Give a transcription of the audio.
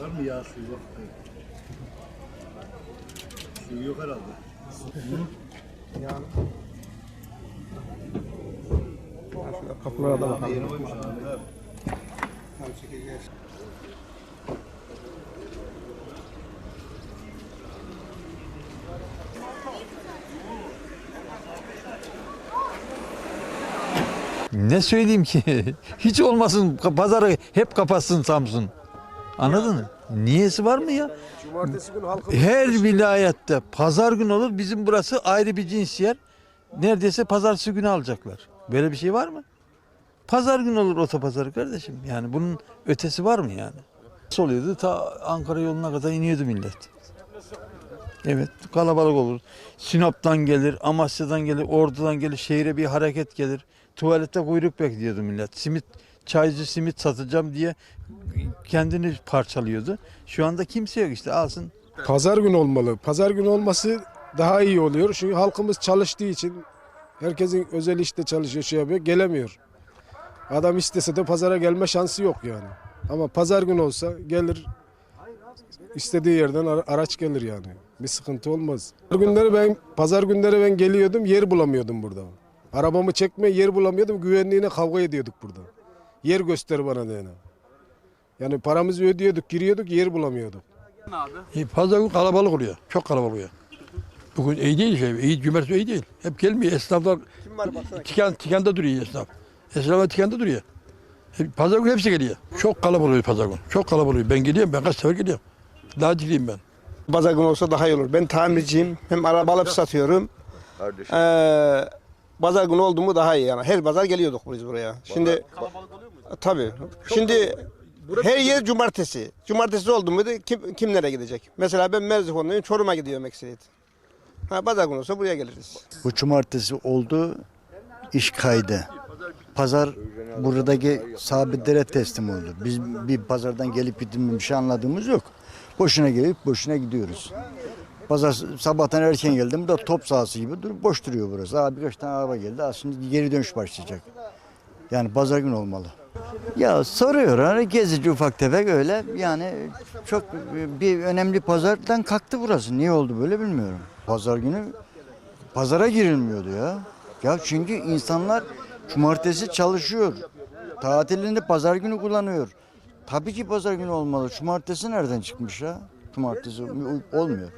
Var mı yağ suyu? Yok. Suyu yok herhalde. Yani. Kapılara da bakalım. Yeni koymuş abi. Tam çekeceğiz. Ne söyleyeyim ki? Hiç olmasın pazarı hep kapatsın Samsun. Anladın mı? Niyesi var mı ya? Cumartesi günü halkımız Her vilayette pazar günü olur. Bizim burası ayrı bir cins yer. Neredeyse pazartesi günü alacaklar. Böyle bir şey var mı? Pazar günü olur otopazarı kardeşim. Yani bunun ötesi var mı yani? Nasıl oluyordu? Ta Ankara yoluna kadar iniyordu millet. Evet kalabalık olur. Sinop'tan gelir, Amasya'dan gelir, Ordu'dan gelir, şehire bir hareket gelir. Tuvalette kuyruk bekliyordu millet. Simit, çaycı simit satacağım diye kendini parçalıyordu. Şu anda kimse yok işte alsın Pazar günü olmalı. Pazar günü olması daha iyi oluyor. Çünkü halkımız çalıştığı için herkesin özel işte çalışıyor, şey yapıyor, gelemiyor. Adam istese de pazara gelme şansı yok yani. Ama pazar günü olsa gelir istediği yerden ara- araç gelir yani. Bir sıkıntı olmaz. Pazar günleri ben pazar günleri ben geliyordum, yer bulamıyordum burada. Arabamı çekmeye yer bulamıyordum. Güvenliğine kavga ediyorduk burada. Yer göster bana diyene. Yani paramızı ödüyorduk, giriyorduk, yer bulamıyorduk. E, Pazar gün kalabalık oluyor. Çok kalabalık oluyor. Bugün iyi değil şey. İyi cumartesi iyi değil. Hep gelmiyor. Esnaflar tiken, tikende duruyor esnaf. Esnaflar tikende duruyor. Hep- Pazar günü hepsi geliyor. Çok kalabalık oluyor pazar günü. Çok kalabalık oluyor. Ben geliyorum. Ben kaç sefer geliyorum. Daha ciddiyim ben. Pazar günü olsa daha iyi olur. Ben tamirciyim. Hem araba alıp satıyorum. Ee, pazar günü oldu mu daha iyi yani. Her pazar geliyorduk biz buraya. Şimdi Tabii. Şimdi her yer cumartesi. Cumartesi oldu mu da kim, kimlere gidecek? Mesela ben Merzifon'dayım. Çorum'a gidiyorum ekseriyet. Ha, pazar günü olsa buraya geliriz. Bu cumartesi oldu iş kaydı. Pazar buradaki sabitlere teslim oldu. Biz bir pazardan gelip gittiğimiz bir şey anladığımız yok. Boşuna gelip boşuna gidiyoruz. Pazar sabahtan erken geldim de top sahası gibi dur, boş duruyor burası. Aa, birkaç tane araba geldi. Aslında geri dönüş başlayacak. Yani pazar günü olmalı. Ya soruyor hani gezici ufak tefek öyle yani çok bir önemli pazardan kalktı burası. Niye oldu böyle bilmiyorum. Pazar günü pazara girilmiyordu ya. Ya çünkü insanlar cumartesi çalışıyor. Tatilini pazar günü kullanıyor. Tabii ki pazar günü olmalı. Cumartesi nereden çıkmış ya? Cumartesi olmuyor.